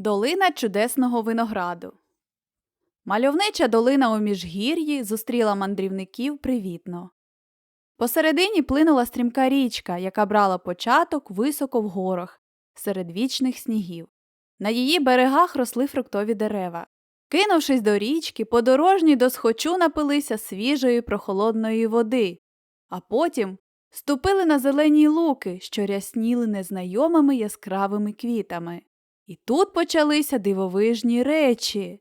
Долина чудесного винограду. Мальовнича долина у міжгір'ї зустріла мандрівників привітно. Посередині плинула стрімка річка, яка брала початок високо в горах, серед вічних снігів. На її берегах росли фруктові дерева. Кинувшись до річки, подорожні досхочу напилися свіжої прохолодної води, а потім ступили на зелені луки, що рясніли незнайомими яскравими квітами. І тут почалися дивовижні речі.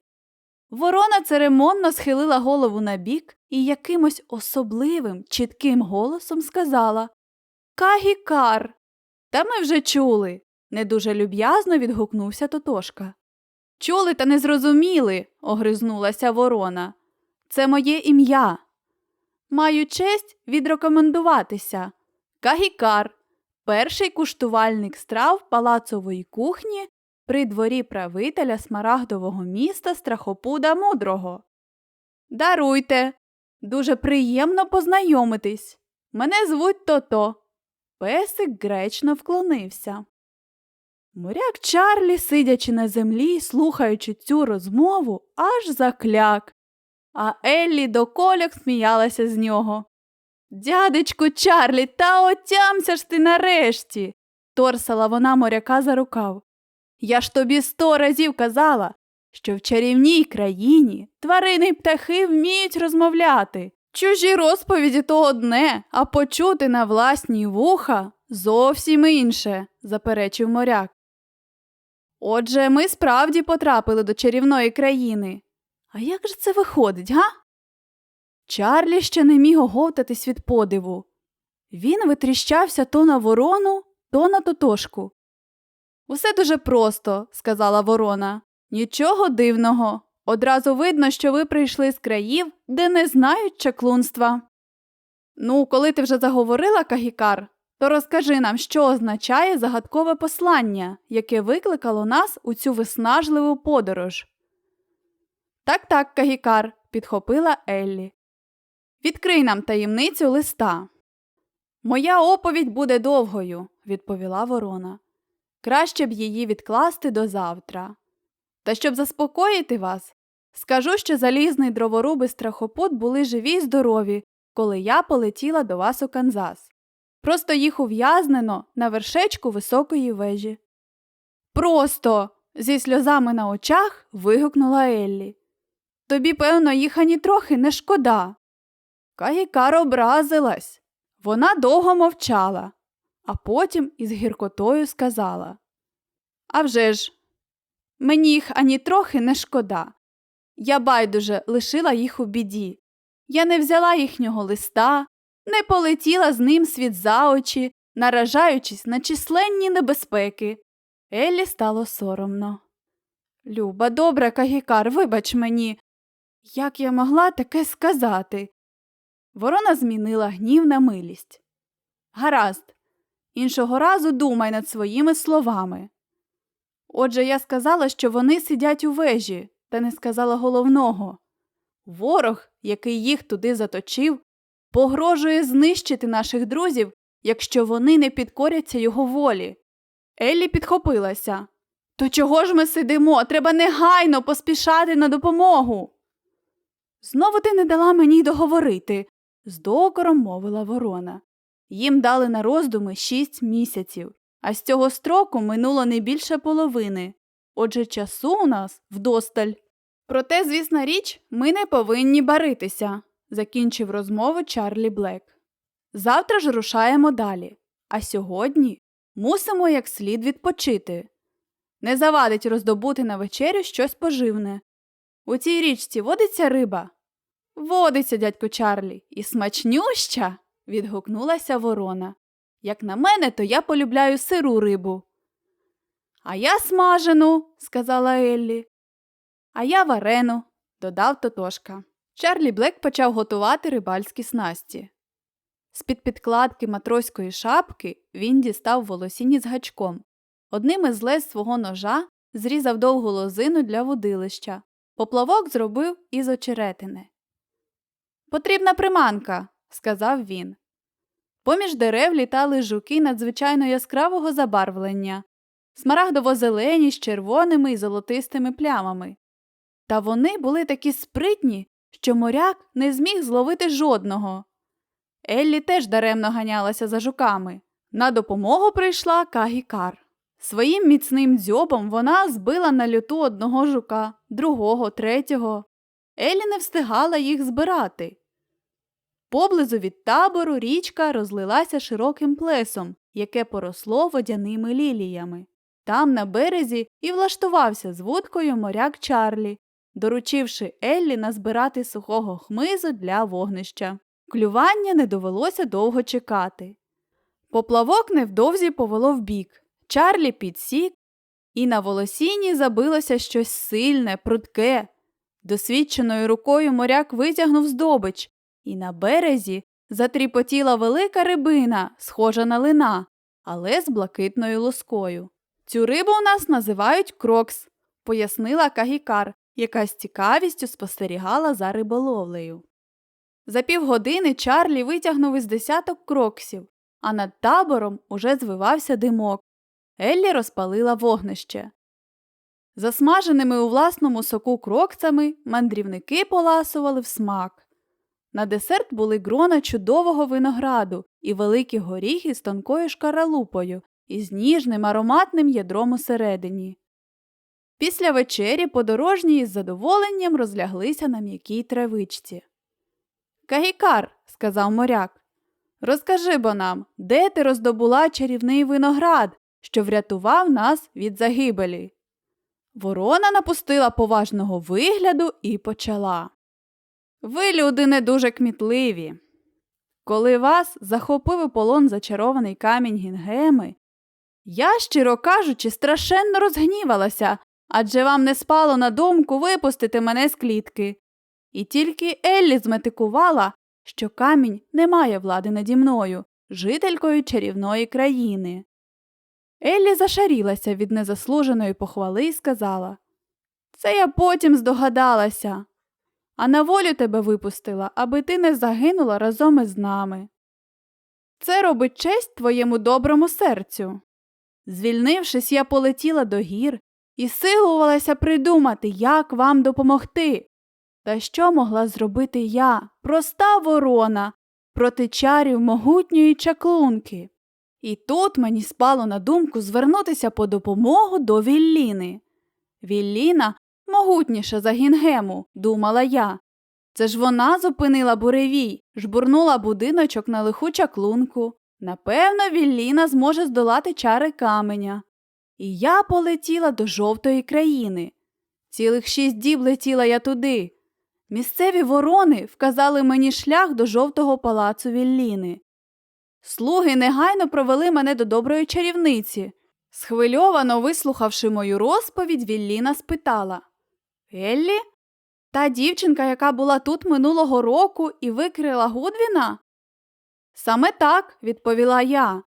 Ворона церемонно схилила голову набік і якимось особливим, чітким голосом сказала Кагікар. Та ми вже чули, не дуже люб'язно відгукнувся Тотошка. Чули та не зрозуміли, огризнулася ворона. Це моє ім'я. Маю честь відрекомендуватися. Кагікар, перший куштувальник страв палацової кухні при дворі правителя смарагдового міста Страхопуда Мудрого. Даруйте, дуже приємно познайомитись. Мене звуть Тото. Песик гречно вклонився. Моряк Чарлі, сидячи на землі, слухаючи цю розмову, аж закляк, а Еллі до кольок сміялася з нього. Дядечку Чарлі, та отямся ж ти нарешті, торсала вона моряка за рукав. Я ж тобі сто разів казала, що в чарівній країні тварини й птахи вміють розмовляти. Чужі розповіді то одне, а почути на власні вуха зовсім інше, заперечив моряк. Отже, ми справді потрапили до чарівної країни. А як же це виходить, га? Чарлі ще не міг оговтатись від подиву. Він витріщався то на ворону, то на тотошку. Усе дуже просто, сказала ворона. Нічого дивного. Одразу видно, що ви прийшли з країв, де не знають чаклунства. Ну, коли ти вже заговорила, Кагікар, то розкажи нам, що означає загадкове послання, яке викликало нас у цю виснажливу подорож. Так, так, Кагікар, підхопила Еллі. Відкрий нам таємницю листа. Моя оповідь буде довгою, відповіла ворона. Краще б її відкласти до завтра. Та щоб заспокоїти вас, скажу, що залізний дроворуб і страхопут були живі й здорові, коли я полетіла до вас у Канзас. Просто їх ув'язнено на вершечку високої вежі. Просто. зі сльозами на очах вигукнула Еллі. Тобі, певно, їх ані трохи не шкода. Кагікар образилась. Вона довго мовчала, а потім із гіркотою сказала «А вже ж, мені їх ані трохи не шкода. Я байдуже лишила їх у біді. Я не взяла їхнього листа, не полетіла з ним світ за очі, наражаючись на численні небезпеки. Еллі стало соромно. Люба, добре, Кагікар, вибач мені. Як я могла таке сказати? Ворона змінила гнів на милість. Гаразд, іншого разу думай над своїми словами. Отже, я сказала, що вони сидять у вежі, та не сказала головного. Ворог, який їх туди заточив, погрожує знищити наших друзів, якщо вони не підкоряться його волі. Еллі підхопилася. То чого ж ми сидимо? Треба негайно поспішати на допомогу. Знову ти не дала мені договорити, з докором мовила ворона. Їм дали на роздуми шість місяців, а з цього строку минуло не більше половини. Отже, часу у нас вдосталь. Проте, звісна річ, ми не повинні баритися, закінчив розмову Чарлі Блек. Завтра ж рушаємо далі, а сьогодні мусимо як слід відпочити. Не завадить роздобути на вечерю щось поживне. У цій річці водиться риба. Водиться, дядько Чарлі, і смачнюща. Відгукнулася ворона. Як на мене, то я полюбляю сиру рибу. А я смажену, сказала Еллі. А я варену, додав Тотошка. Чарлі Блек почав готувати рибальські снасті. З-під підкладки матроської шапки він дістав волосіні з гачком. Одним із лез свого ножа зрізав довгу лозину для водилища. Поплавок зробив із очеретини. Потрібна приманка, сказав він. Поміж дерев літали жуки надзвичайно яскравого забарвлення. смарагдово-зелені з червоними і золотистими плямами. Та вони були такі спритні, що моряк не зміг зловити жодного. Еллі теж даремно ганялася за жуками. На допомогу прийшла Кагікар. Своїм міцним дзьобом вона збила на люту одного жука, другого, третього. Еллі не встигала їх збирати. Поблизу від табору річка розлилася широким плесом, яке поросло водяними ліліями. Там, на березі, і влаштувався з вудкою моряк Чарлі, доручивши Еллі назбирати сухого хмизу для вогнища. Клювання не довелося довго чекати. Поплавок невдовзі повело вбік. Чарлі підсік, і на волосіні забилося щось сильне, прудке. Досвідченою рукою моряк витягнув здобич, і на березі затріпотіла велика рибина, схожа на лина, але з блакитною лоскою. Цю рибу у нас називають крокс, пояснила Кагікар, яка з цікавістю спостерігала за риболовлею. За півгодини Чарлі витягнув із десяток кроксів, а над табором уже звивався димок. Еллі розпалила вогнище. Засмаженими у власному соку крокцами мандрівники поласували в смак. На десерт були грона чудового винограду і великі горіхи з тонкою шкаралупою із ніжним ароматним ядром усередині. Після вечері подорожні із задоволенням розляглися на м'якій травичці. Кагікар, сказав моряк, розкажи бо нам, де ти роздобула чарівний виноград, що врятував нас від загибелі. Ворона напустила поважного вигляду і почала. Ви, люди, не дуже кмітливі. Коли вас захопив у полон зачарований камінь Гінгеми, я, щиро кажучи, страшенно розгнівалася, адже вам не спало на думку випустити мене з клітки. І тільки Еллі зметикувала, що камінь не має влади наді мною, жителькою чарівної країни. Еллі зашарілася від незаслуженої похвали і сказала Це я потім здогадалася, а на волю тебе випустила, аби ти не загинула разом із нами. Це робить честь твоєму доброму серцю. Звільнившись, я полетіла до гір і силувалася придумати, як вам допомогти. Та що могла зробити я, проста ворона, проти чарів могутньої чаклунки? І тут мені спало на думку звернутися по допомогу до Вілліни. Вілліна могутніша за Гінгему, думала я. Це ж вона зупинила буревій, жбурнула будиночок на лиху чаклунку. Напевно, Вілліна зможе здолати чари каменя. І я полетіла до жовтої країни. Цілих шість діб летіла я туди. Місцеві ворони вказали мені шлях до жовтого палацу Вілліни. Слуги негайно провели мене до доброї чарівниці. Схвильовано вислухавши мою розповідь, Вілліна спитала Еллі? Та дівчинка, яка була тут минулого року і викрила Гудвіна? Саме так, відповіла я.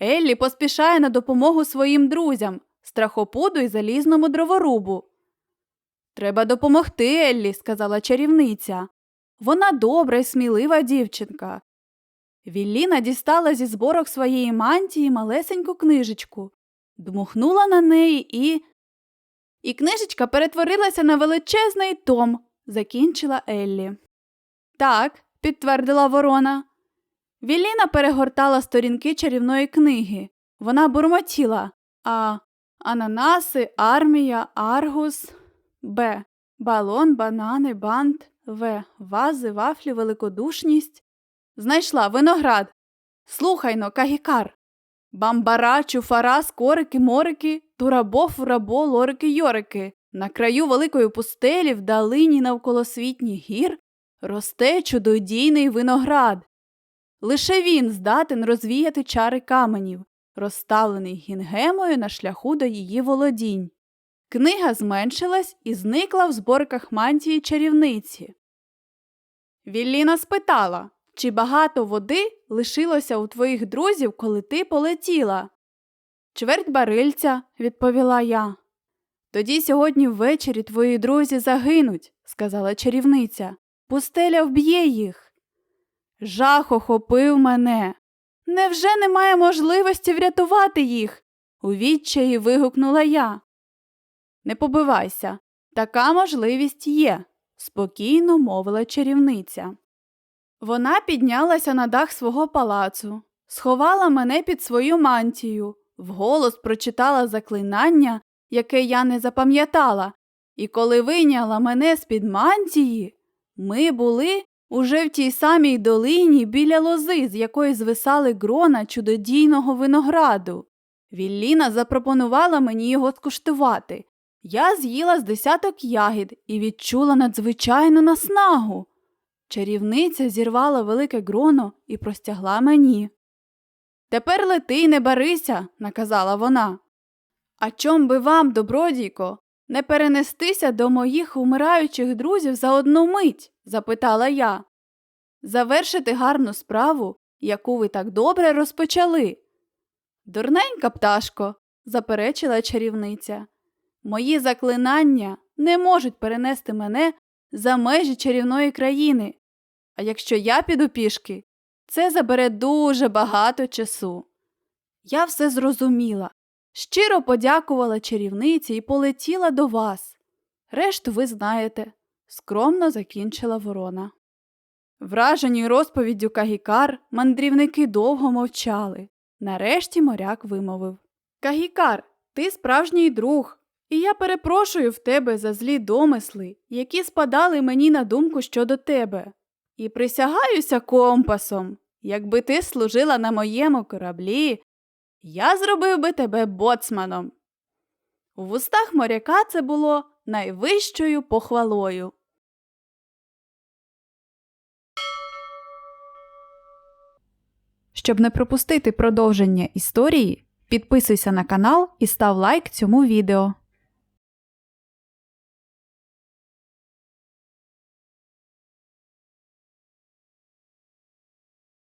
Еллі поспішає на допомогу своїм друзям, страхопуду і залізному дроворубу. Треба допомогти, Еллі, сказала чарівниця. Вона добра і смілива дівчинка. Вілліна дістала зі зборок своєї мантії малесеньку книжечку, дмухнула на неї і. І книжечка перетворилася на величезний том, закінчила Еллі. Так, підтвердила ворона. Вілліна перегортала сторінки чарівної книги. Вона бурмотіла А. Ананаси, армія, аргус, Б. Балон, банани, бант, В. Вази, вафлі, великодушність. Знайшла виноград. Слухайно, кагікар. Бамбара, чуфара, скорики, морики, турабо, фурабо, лорики, йорики. На краю великої пустелі, в далині навколосвітніх гір, росте чудодійний виноград. Лише він здатен розвіяти чари каменів, розставлений гінгемою на шляху до її володінь. Книга зменшилась і зникла в зборках мантії чарівниці. Вілліна спитала, чи багато води лишилося у твоїх друзів, коли ти полетіла? Чверть барильця, відповіла я. Тоді сьогодні ввечері твої друзі загинуть, сказала чарівниця. Пустеля вб'є їх. Жах охопив мене. Невже немає можливості врятувати їх? У відчаї вигукнула я. Не побивайся, така можливість є, спокійно мовила чарівниця. Вона піднялася на дах свого палацу, сховала мене під свою мантію, вголос прочитала заклинання, яке я не запам'ятала, і коли вийняла мене з-під мантії, ми були уже в тій самій долині біля лози, з якої звисали грона чудодійного винограду. Вілліна запропонувала мені його скуштувати. Я з'їла з десяток ягід і відчула надзвичайну наснагу. Чарівниця зірвала велике гроно і простягла мені. Тепер лети, й не барися, наказала вона. А чом би вам, добродійко, не перенестися до моїх умираючих друзів за одну мить? запитала я. Завершити гарну справу, яку ви так добре розпочали. Дурненька пташко, заперечила чарівниця. Мої заклинання не можуть перенести мене за межі чарівної країни. А якщо я піду пішки, це забере дуже багато часу. Я все зрозуміла, щиро подякувала чарівниці і полетіла до вас. Решту ви знаєте, скромно закінчила ворона. Вражені розповіддю Кагікар, мандрівники довго мовчали. Нарешті моряк вимовив Кагікар, ти справжній друг, і я перепрошую в тебе за злі домисли, які спадали мені на думку щодо тебе. І присягаюся компасом, якби ти служила на моєму кораблі, я зробив би тебе боцманом. У вустах моряка це було найвищою похвалою. Щоб не пропустити продовження історії, підписуйся на канал і став лайк цьому відео.